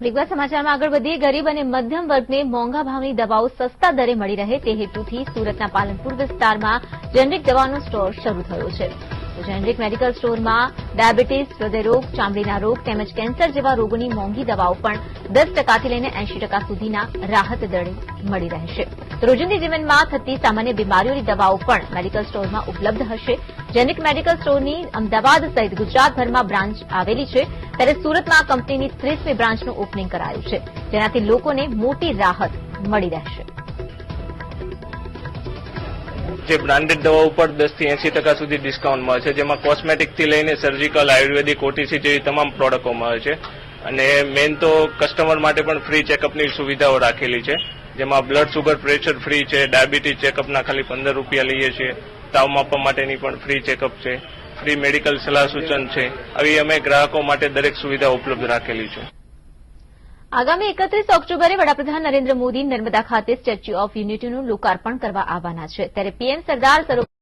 બ્રેકબાદ સમાચારમાં આગળ વધીએ. ગરીબ અને મધ્યમ વર્ગને મોંઘા ભાવની દવાઓ સસ્તા દરે મળી રહે તે હેતુથી સુરતના પાલનપુર વિસ્તારમાં જેનરિક દવાનો સ્ટોર શરૂ થયો છે. જેનરિક મેડિકલ સ્ટોરમાં ડાયાબિટીસ હૃદયરોગ ચામડીના રોગ તેમજ કેન્સર જેવા રોગોની મોંઘી દવાઓ પણ દસ ટકાથી લઈને એંશી ટકા સુધીના રાહત દરે મળી રહેશે. તો રોજિંદી જીવનમાં થતી સામાન્ય બીમારીઓની દવાઓ પણ મેડિકલ સ્ટોરમાં ઉપલબ્ધ હશે. જેનિક મેડિકલ સ્ટોરની અમદાવાદ સહિત ગુજરાતભરમાં બ્રાન્ચ આવેલી છે. ત્યારે સુરતમાં આ કંપનીની ત્રીસમી બ્રાન્ચનું ઓપનિંગ કરાયું છે. જેનાથી લોકોને મોટી રાહત મળી રહેશે. જે બ્રાન્ડેડ દવાઓ ઉપર દસથી એસી ટકા સુધી ડિસ્કાઉન્ટ મળે છે, જેમાં કોસ્મેટિકથી લઈને સર્જિકલ આયુર્વેદિક ઓટીસી જેવી તમામ પ્રોડક્ટો મળે છે. અને મેઇન તો કસ્ટમર માટે પણ ફ્રી ચેકઅપની સુવિધાઓ રાખેલી છે, જેમાં બ્લડ સુગર પ્રેશર ફ્રી છે ડાયાબિટીસ ચેકઅપના ખાલી પંદર રૂપિયા લઈએ છીએ, તાવ માપવા માટેની પણ ફ્રી ચેકઅપ છે ફ્રી મેડિકલ સલાહ સૂચન છે, આવી અમે ગ્રાહકો માટે દરેક સુવિધા ઉપલબ્ધ રાખેલી છે. આગામી એકત્રીસ ઓક્ટોબરે વડાપ્રધાન નરેન્દ્ર મોદી નર્મદા ખાતે સ્ટેચ્યુ ઓફ યુનિટીનું લોકાર્પણ કરવા આવવાના છે. ત્યારે પીએમ સરદાર સરોવર